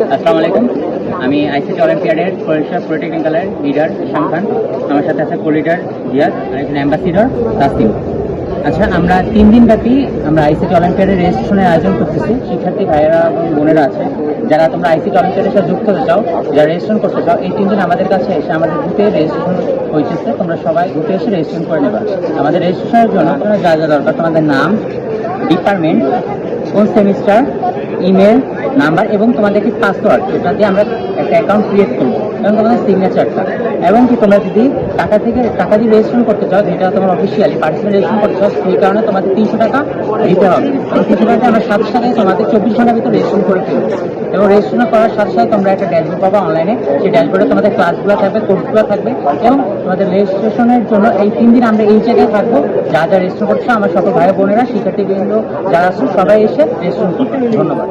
আসসালামু আলাইকুম। আমি আইসিটি অলিম্পিয়াডের পরিষদ পলিটেকনিক্যালের লিডার শাম খান আমার সাথে আছে কো লিডার জিয়াদ আর এখানে অ্যাম্বাসিডর তাসিম আচ্ছা আমরা তিন দিন ব্যাপী আমরা আইসিটি অলিম্পিয়াডের রেজিস্ট্রেশনের আয়োজন করতেছি। শিক্ষার্থী, ভাইয়েরা এবং বোনেরা আছে। যারা তোমরা আইসিটি অলিম্পিয়াডের সাথে যুক্ত হতে চাও, যারা রেজিস্ট্রেশন করতে চাও, এই তিন দিন আমাদের কাছে এসে আমাদের বুথে রেজিস্ট্রেশন হয়েছে তোমরা সবাই বুথে এসে রেজিস্ট্রেশন করে নেবা। আমাদের রেজিস্ট্রেশনের জন্য তোমার যা যা দরকার, তোমাদের নাম ডিপার্টমেন্ট কোন সেমিস্টার ইমেল নাম্বার এবং তোমাদের তোমাদেরকে পাসওয়ার্ড এটা দিয়ে আমরা একটা অ্যাকাউন্ট ক্রিয়েট করব। এবং তোমাদের সিগনেচারটা এবং কি তোমরা যদি টাকা থেকে টাকা দিয়ে রেজিস্ট্রেশন করতে চাও, যেটা তোমার অফিসিয়ালি পার্সোনাল রেজিস্ট্রেশন করতে চাও, সেই কারণে তোমাদের তিনশো টাকা দিতে হবে। এবং তিনশো টাকা আমরা সাথে সাথে তোমাদের চব্বিশ ঘণ্টার ভিতরে রেজিস্ট্রেশন করে ফেলব। এবং রেজিস্ট্রেশন করার সাথে সাথে তোমরা একটা ড্যাশবোর্ড পাবা অনলাইনে সেই ড্যাশবোর্ডে তোমাদের ক্লাসগুলো থাকবে কোর্সগুলো থাকবে। এবং তোমাদের রেজিস্ট্রেশনের জন্য এই তিন দিন আমরা এই জায়গায় থাকব। যা যা রেজিস্ট্রেশন করছ, আমার সকল ভাই বোনেরা, শিক্ষার্থীবৃন্দ যারা আছে, সবাই এসে রেজিস্ট্রেশন করবে। ধন্যবাদ।